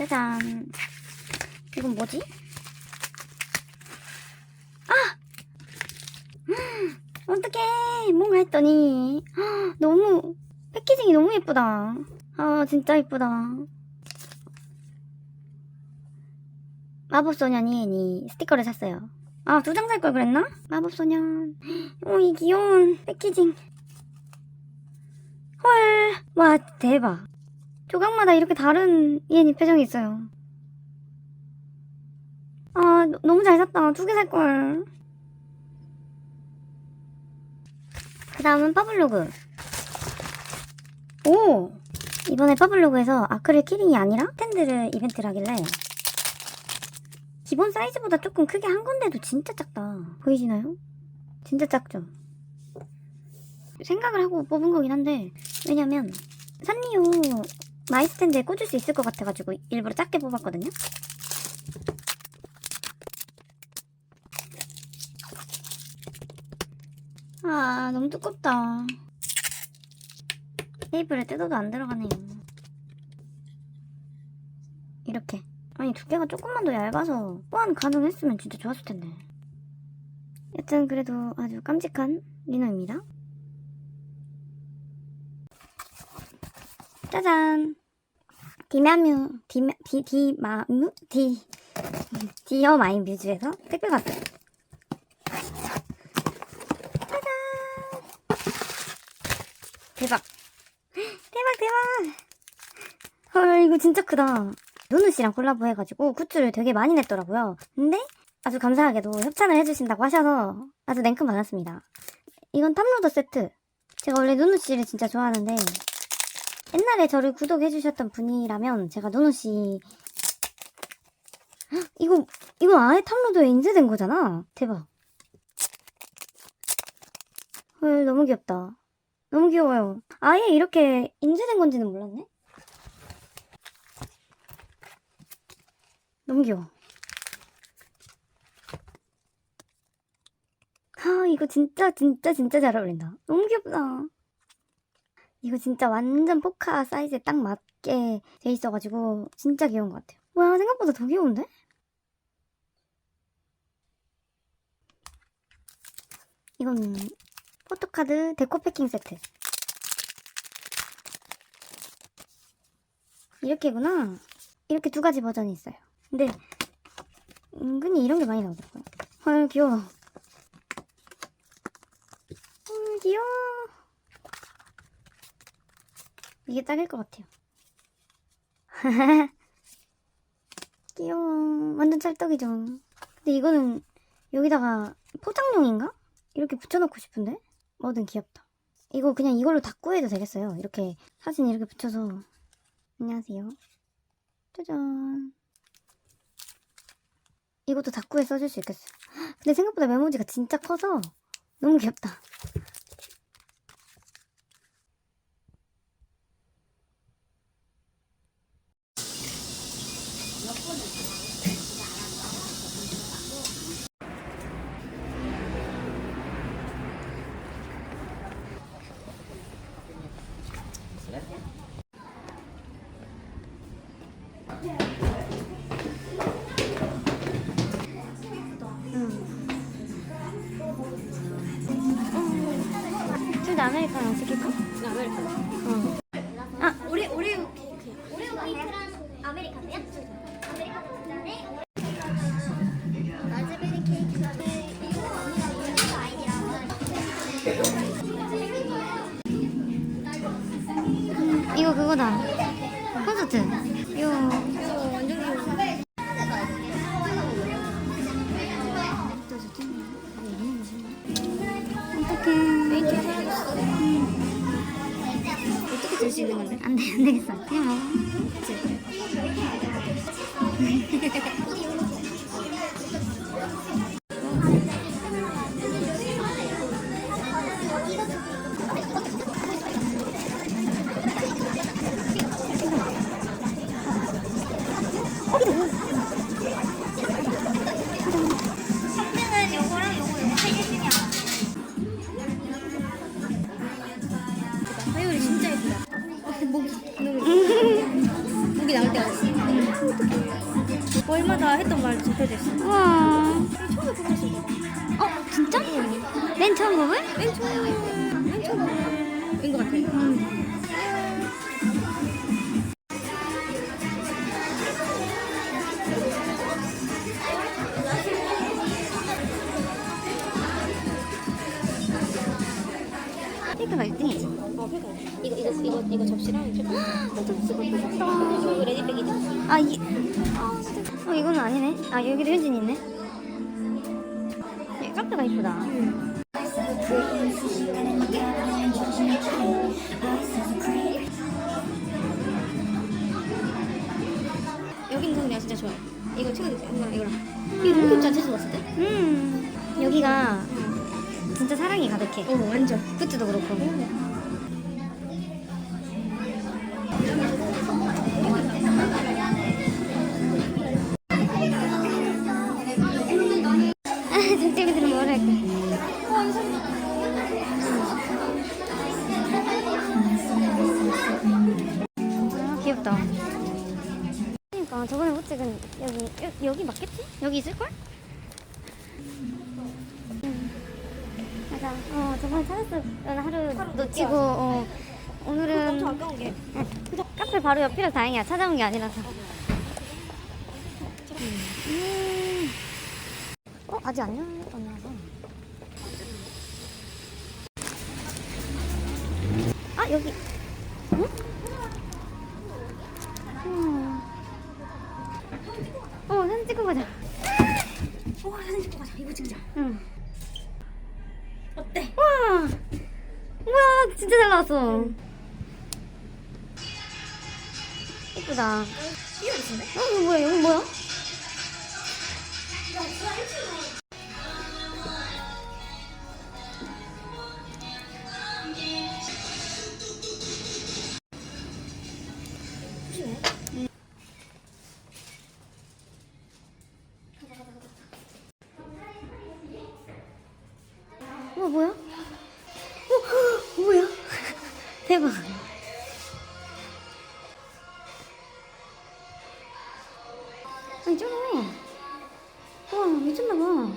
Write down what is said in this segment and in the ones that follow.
짜잔. 이건 뭐지? 아! 어떡해. 뭔가 했더니. 헉, 너무, 패키징이 너무 예쁘다. 아, 진짜 예쁘다. 마법소년 이엔이 스티커를 샀어요. 아, 두 장 살 걸 그랬나? 마법소년. 오, 이 귀여운 패키징. 헐. 와, 대박. 조각마다 이렇게 다른 이엔이 표정이 있어요. 아, 너- 너무 잘 샀다. 두 개 살걸. 그 다음은 파블로그. 오! 이번에 파블로그에서 아크릴 키링이 아니라 스탠드를 이벤트를 하길래 기본 사이즈보다 조금 크게 한 건데도 진짜 작다. 보이시나요? 진짜 작죠? 생각을 하고 뽑은 거긴 한데 왜냐면 산리오 마이 스탠드에 꽂을 수 있을 것 같아가지고 일부러 작게 뽑았거든요. 아 너무 두껍다. 테이프를 뜯어도 안 들어가네요. 이렇게. 아니 두께가 조금만 더 얇아서 보완 가능했으면 진짜 좋았을 텐데. 여튼 그래도 아주 깜찍한 리노입니다. 짜잔. 디마뮤 디마 디 디마뮤 디 디어 마이 뮤즈에서 택배 받았어요. 짜잔. 대박. 대박 대박. 헐 이거 진짜 크다. 누누 씨랑 콜라보 해가지고 굿즈를 되게 많이 냈더라고요. 근데 아주 감사하게도 협찬을 해주신다고 하셔서 아주 냉큼 받았습니다. 이건 탑로더 세트. 제가 원래 누누 씨를 진짜 좋아하는데 옛날에 저를 구독해주셨던 분이라면 제가 누누 씨 헉, 이거 이거 아예 탑로더에 인쇄된 거잖아. 대박. 헐 너무 귀엽다. 너무 귀여워요. 아예 이렇게 인쇄된 건지는 몰랐네. 너무 귀여워. 아, 이거 진짜, 진짜, 진짜 잘 어울린다. 너무 귀엽다. 이거 진짜 완전 포카 사이즈에 딱 맞게 돼 있어가지고, 진짜 귀여운 것 같아요. 와, 생각보다 더 귀여운데? 이건 포토카드 데코 패킹 세트. 이렇게구나. 이렇게 두 가지 버전이 있어요. 근데 은근히 이런 게 많이 나오더라고요. 헐 귀여워. 음 귀여워. 이게 딱일 것 같아요. 귀여워. 완전 찰떡이죠. 근데 이거는 여기다가 포장용인가? 이렇게 붙여놓고 싶은데? 뭐든 귀엽다. 이거 그냥 이걸로 닦고 해도 되겠어요. 이렇게 사진 이렇게 붙여서. 안녕하세요. 짜잔. 이것도 닦고에 써줄 수 있겠어. 근데 생각보다 메모지가 진짜 커서 너무 귀엽다. 안 월마다 했던 말 적혀져 있어. 우와. 처음에 그랬어. 어, 진짜? 맨 처음 부분? 맨 처음, 맨 처음 인 것 같아. 테이크가 1등이지. 어, 그러니까 이거 이거 이거 이거 접시랑 좀 쓰고 이거 레디백이지. 아, 이, 아, 진짜. 어, 이거는 아니네. 아, 여기도 현진이 있네. 이 카페가 이쁘다. 여기 있는 내가 진짜 좋아해. 이거 찍어줄게. 엄마 이거랑. 이거 너무 귀엽지 않지? 봤을 때? 음, 여기가 진짜 사랑이 가득해. 어, 완전. 굿즈도 그렇고. 귀엽다. 그러니까 저번에 못 찍은 여기 여, 여기 맞겠지? 여기 있을걸? 맞아. 어, 저번에 찾았을 하루 놓치고, 어, 오늘은 아까운 게. 카페 바로 옆이라 다행이야. 찾아온 게 아니라서. 음. 어, 아직 안 열었나봐. 아, 여기. 응? 음. 어, 사진 찍고 가자. 와, 사진 찍고 가자. 이거 찍자. 응. 어때? 와! 우와, 진짜 잘 나왔어. 예쁘다. 이거? 어, 이거 뭐야? 이거 뭐야? 우와, 뭐야? 어, 뭐야? 대박. 아니 저거 와 미쳤나봐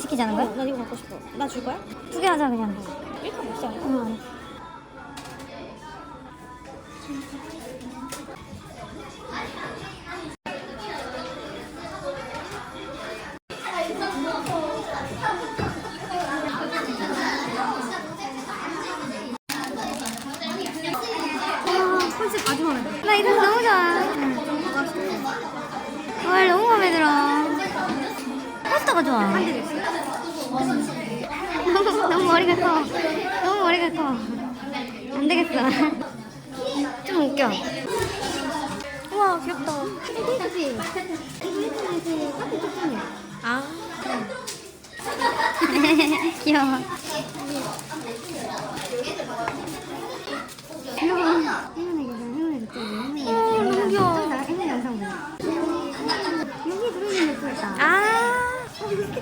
시키자는 거야? 난 이거 갖고 싶어. 나 줄 거야? 두 개 하자 그냥 이렇게 먹자. 응 너무, 너무 머리가 커. 너무 머리가 커. 안 되겠어. 좀 웃겨. 우와 귀엽다. 그치? 특징이야. 아. 귀여워. 아. 이렇게.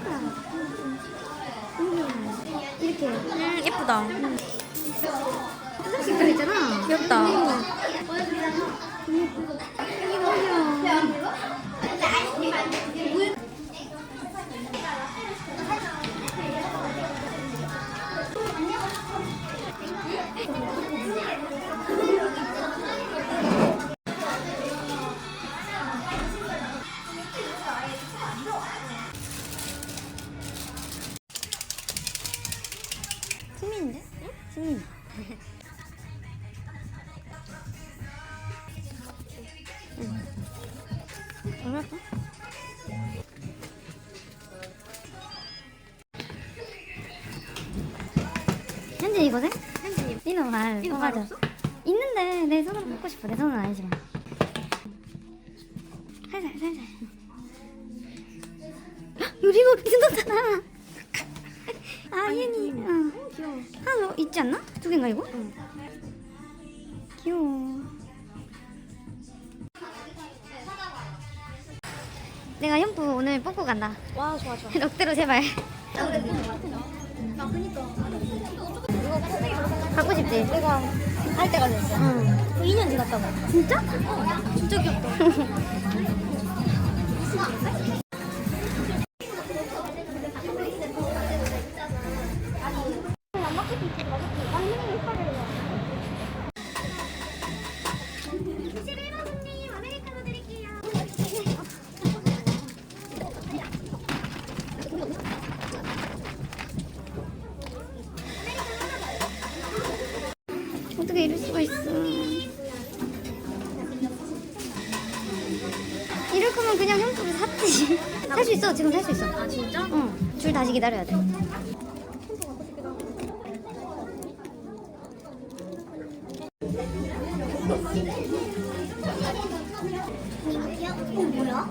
음 예쁘다. 하나씩 들어있잖아. 귀엽다. 이 현진 이거네? 현진 이거 말 이거 어, 말. 없어? 있는데 내 손으로 뽑고 싶어 내 손은 아니지만 살살 살살. 이거 뜯었잖아. 아 얘니. 응. 귀여워. 하나 더 있지 않나? 두 개인가 이거? 귀여워. 내가 현부 오늘 뽑고 간다. 와 좋아 좋아. 럭대로 제발. 갖고 싶지? 내가 할 때가 됐어. 응. 그 2년 지났다고. 진짜? 진짜 귀엽다. 다시 기다려야 돼. 어, 뭐야?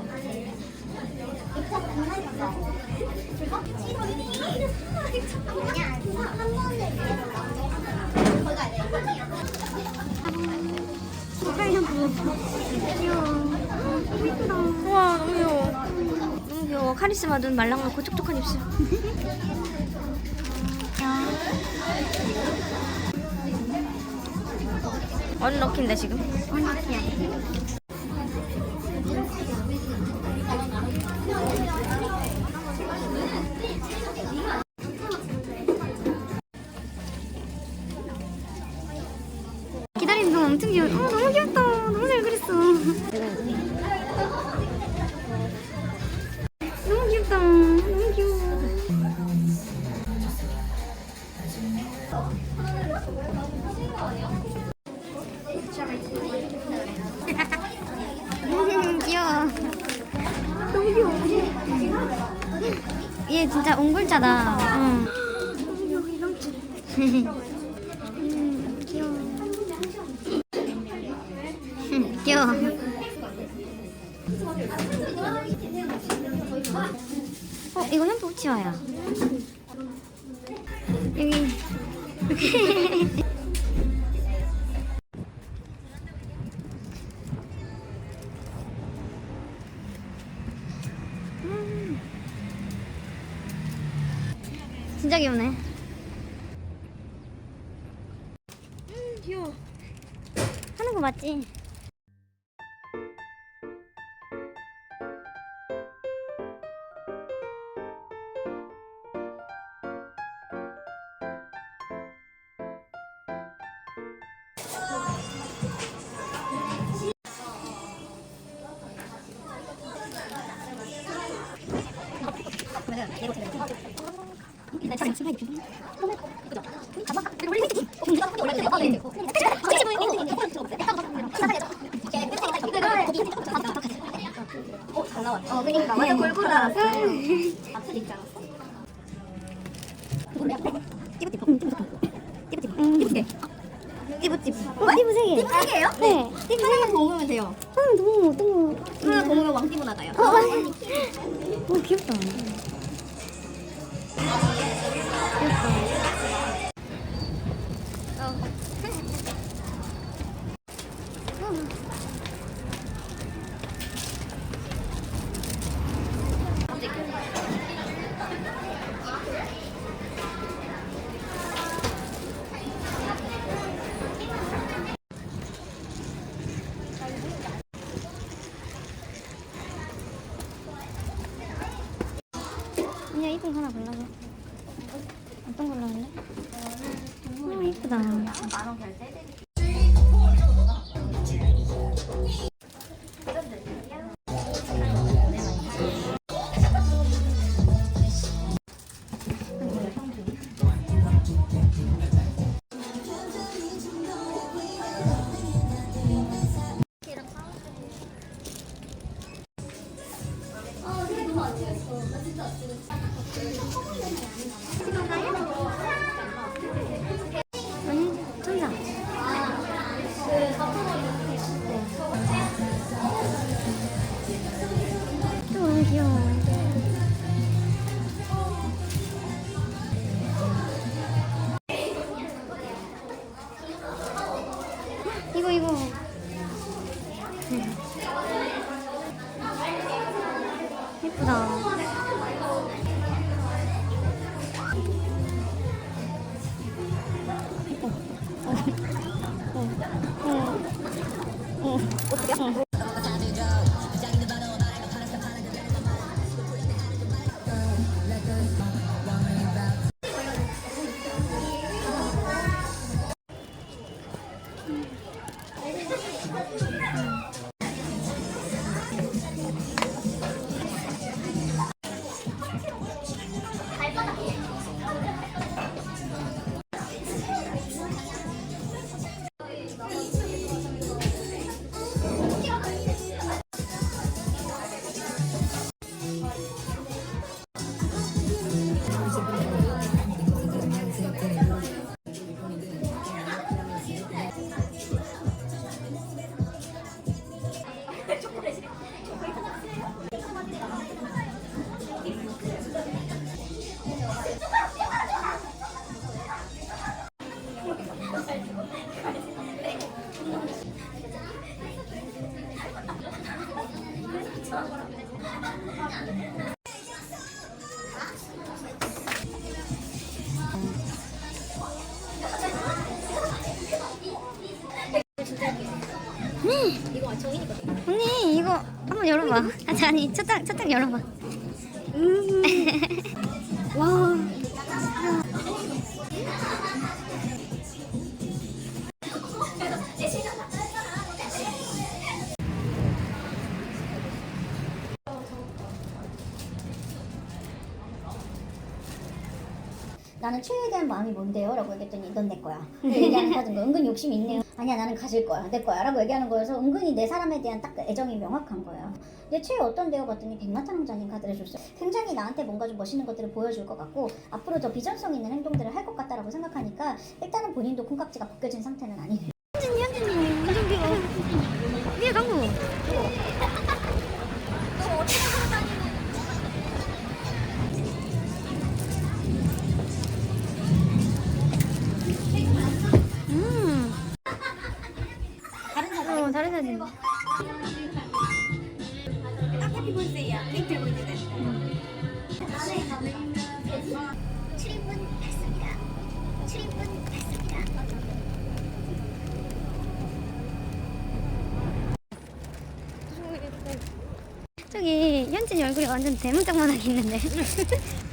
카리스마 눈 말랑말고 촉촉한 입술. 언럭키인데 지금? 언니야. 진짜 옹골자다. 응. 음, 귀여워. 음, 귀여워. 어, 이거 현부 우치와야. 여기. 하는 거 맞지? 띠부띠부. 어, 띠부 세 개. 세 개예요? 네. 띠부 하나만 더 먹으면 돼요. 하나 너무 어떤 거. 하나 더 먹으면 왕띠부 나가요. 어. 오, 귀엽다. 거 하나 골라줘. 어떤 걸로 할래? 어, 이쁘다. 아니, 천사. 조금 전에 아닌가 봐요. 어떻게 하? 이거 거. 언니 이거 한번 열어봐. 아니 아니 첫장 첫장 열어봐. 와. 나는 최애에 대한 마음이 뭔데요? 라고 얘기했더니 이건 내 거야. 얘기하는 거든 거 은근 욕심이 있네요. 아니야 나는 가질 거야. 내 거야. 라고 얘기하는 거여서 은근히 내 사람에 대한 딱 그 애정이 명확한 거예요. 내 최애 어떤데요? 봤더니 백마탄 왕자님 카드를 줬어요. 굉장히 나한테 뭔가 좀 멋있는 것들을 보여줄 것 같고 앞으로 더 비전성 있는 행동들을 할 것 같다라고 생각하니까 일단은 본인도 콩깍지가 벗겨진 상태는 아니에요. 저기 현진이 얼굴이 완전 대문짝만하게 있는데.